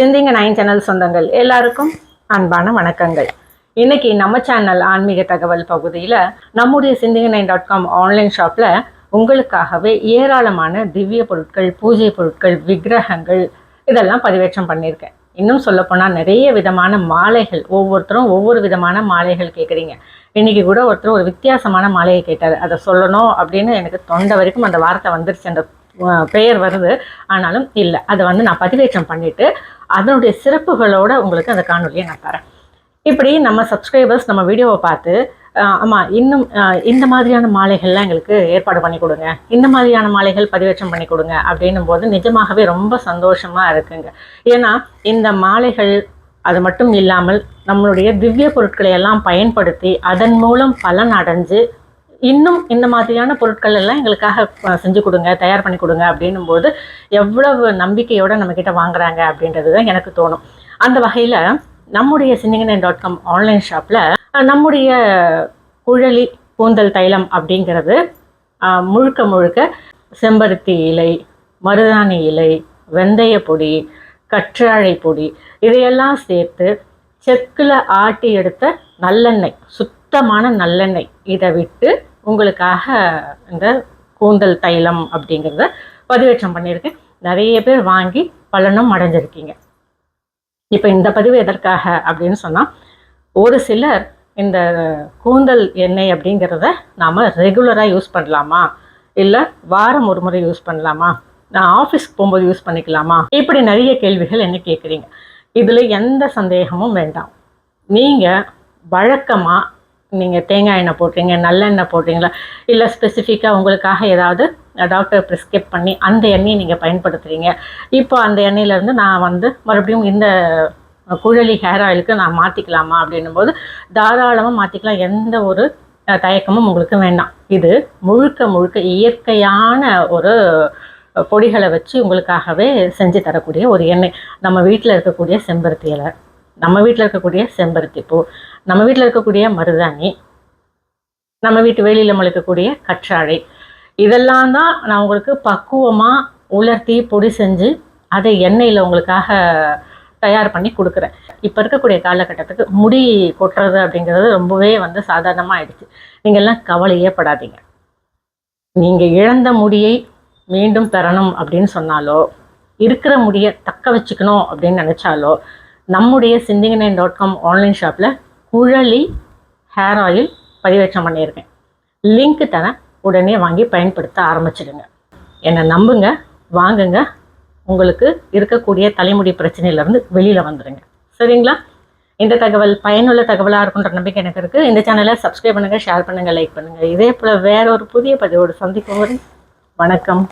சிந்திங்க nine channel சொந்தங்கள் எல்லாருக்கும் அன்பான வணக்கங்கள். இன்னைக்கு நம்ம சேனல் ஆன்மீக தகவல் பகுதியில் நம்முடைய சிந்திங்க நைன் டாட் காம் ஆன்லைன் ஷாப்பில் உங்களுக்காகவே ஏராளமான திவ்ய பொருட்கள் பூஜை பொருட்கள் விக்கிரகங்கள் இதெல்லாம் பதிவேற்றம் பண்ணியிருக்கேன். இன்னும் சொல்லப்போனால் நிறைய விதமான மாலைகள் ஒவ்வொருத்தரும் ஒவ்வொரு விதமான மாலைகள் கேட்குறீங்க இன்னைக்கு கூட ஒருத்தர் ஒரு வித்தியாசமான மாலையை கேட்டார். அதை சொல்லணும் அப்படின்னு எனக்கு தொண்டை வரைக்கும் அந்த வார்த்தை வந்துருச்சு. அந்த பெயர் வருது. ஆனாலும் இல்லை. அதை வந்து நான் பதிவேற்றம் பண்ணிவிட்டு அதனுடைய சிறப்புகளோடு உங்களுக்கு அந்த காணொலியை நான் தரேன். இப்படி நம்ம சப்ஸ்கிரைபர்ஸ் நம்ம வீடியோவை பார்த்து ஆமாம் இன்னும் இந்த மாதிரியான மாலைகள்லாம் எங்களுக்கு ஏற்பாடு பண்ணி கொடுங்க. இந்த மாதிரியான மாலைகள் பதிவேற்றம் பண்ணி கொடுங்க அப்படின்னும் போது நிஜமாகவே ரொம்ப சந்தோஷமாக இருக்குங்க. ஏன்னா இந்த மாலைகள் அது மட்டும் இல்லாமல் நம்மளுடைய திவ்ய பொருட்களை எல்லாம் பயன்படுத்தி அதன் மூலம் பலன் அடைஞ்சு இன்னும் இந்த மாதிரியான பொருட்கள் எல்லாம் எங்களுக்காக செஞ்சு கொடுங்க தயார் பண்ணி கொடுங்க அப்படின்னும் போது எவ்வளவு நம்பிக்கையோடு நம்மக்கிட்ட வாங்குறாங்க அப்படின்றது தான் எனக்கு தோணும். அந்த வகையில் நம்முடைய சிந்திங்கனன் டாட் காம் ஆன்லைன் ஷாப்பில் நம்முடைய குழலி கூந்தல் தைலம் அப்படிங்கிறது முழுக்க முழுக்க செம்பருத்தி இலை மருதாணி இலை வெந்தய பொடி கற்றாழை பொடி இதையெல்லாம் சேர்த்து செக்கில் ஆட்டி எடுத்த நல்லெண்ணெய் சுத்தமான நல்லெண்ணெய். இதை விட்டு உங்களுக்காக இந்த கூந்தல் தைலம் அப்படிங்கிறத பதிவேற்றம் பண்ணியிருக்கேன். நிறைய பேர் வாங்கி பலனும் அடைஞ்சிருக்கீங்க. இப்போ இந்த பதிவு எதற்காக அப்படின்னு சொன்னால் ஒரு சிலர் இந்த கூந்தல் எண்ணெய் அப்படிங்கிறத நாம் ரெகுலராக யூஸ் பண்ணலாமா? இல்லை வாரம் ஒரு முறை யூஸ் பண்ணலாமா? நான் ஆஃபீஸ்க்கு போகும்போது யூஸ் பண்ணிக்கலாமா? இப்படி நிறைய கேள்விகள் என்ன கேட்குறீங்க. இதில் எந்த சந்தேகமும் வேண்டாம். நீங்கள் வழக்கமாக நீங்கள் தேங்காய் எண்ணெய் போடுறீங்க நல்லெண்ணெய் போடுறீங்களா? இல்லை ஸ்பெசிஃபிக்காக உங்களுக்காக ஏதாவது டாக்டர் ப்ரிஸ்கிரைப் பண்ணி அந்த எண்ணெயை நீங்கள் பயன்படுத்துகிறீங்க இப்போ அந்த எண்ணெயிலேருந்து நான் வந்து மறுபடியும் இந்த குழலி ஹேர் ஆயிலுக்கு நான் மாற்றிக்கலாமா அப்படின்னும் போது தாராளமாக மாற்றிக்கலாம் எந்த ஒரு தயக்கமும் உங்களுக்கு வேண்டாம். இது முழுக்க முழுக்க இயற்கையான ஒரு பொடிகளை வச்சு உங்களுக்காகவே செஞ்சு தரக்கூடிய ஒரு எண்ணெய். நம்ம வீட்டில் இருக்கக்கூடிய செம்பருத்தி இலை நம்ம வீட்டில் இருக்கக்கூடிய செம்பருத்தி பூ நம்ம வீட்டில் இருக்கக்கூடிய மருதாணி நம்ம வீட்டு வெளியில் முளைக்கக்கூடிய கற்றாழை இதெல்லாம் தான் நான் உங்களுக்கு பக்குவமாக உலர்த்தி பொடி செஞ்சு அதை எண்ணெயில் உங்களுக்காக தயார் பண்ணி கொடுக்குறேன். இப்போ இருக்கக்கூடிய காலகட்டத்துக்கு முடி கொட்டுறது அப்படிங்கிறது ரொம்பவே வந்து சாதாரணமாக ஆயிடுச்சு. நீங்கள்லாம் கவலையே படாதீங்க. நீங்கள் இழந்த முடியை மீண்டும் பெறணும் அப்படின்னு சொன்னாலோ இருக்கிற முடியை தக்க வச்சுக்கணும் அப்படின்னு நினச்சாலோ நம்முடைய சிந்திங்கநைன் டாட் காம் ஆன்லைன் ஷாப்பில் குழலி ஹேர் ஆயில் பதிவேற்றம் பண்ணியிருக்கேன். லிங்க்கு தரேன் உடனே வாங்கி பயன்படுத்த ஆரம்பிச்சிடுங்க. என்னை நம்புங்க வாங்குங்க. உங்களுக்கு இருக்கக்கூடிய தலைமுடி பிரச்சனையிலேருந்து வெளியில் வந்துடுங்க சரிங்களா? இந்த தகவல் பயனுள்ள தகவலாக இருக்குன்ற நம்பிக்கை எனக்கு இருக்குது இந்த சேனலை சப்ஸ்கிரைப் பண்ணுங்கள் ஷேர் பண்ணுங்கள் லைக் பண்ணுங்கள் இதே போல் வேற ஒரு புதிய பதிவோடு சந்திக்கும் வரை வணக்கம்.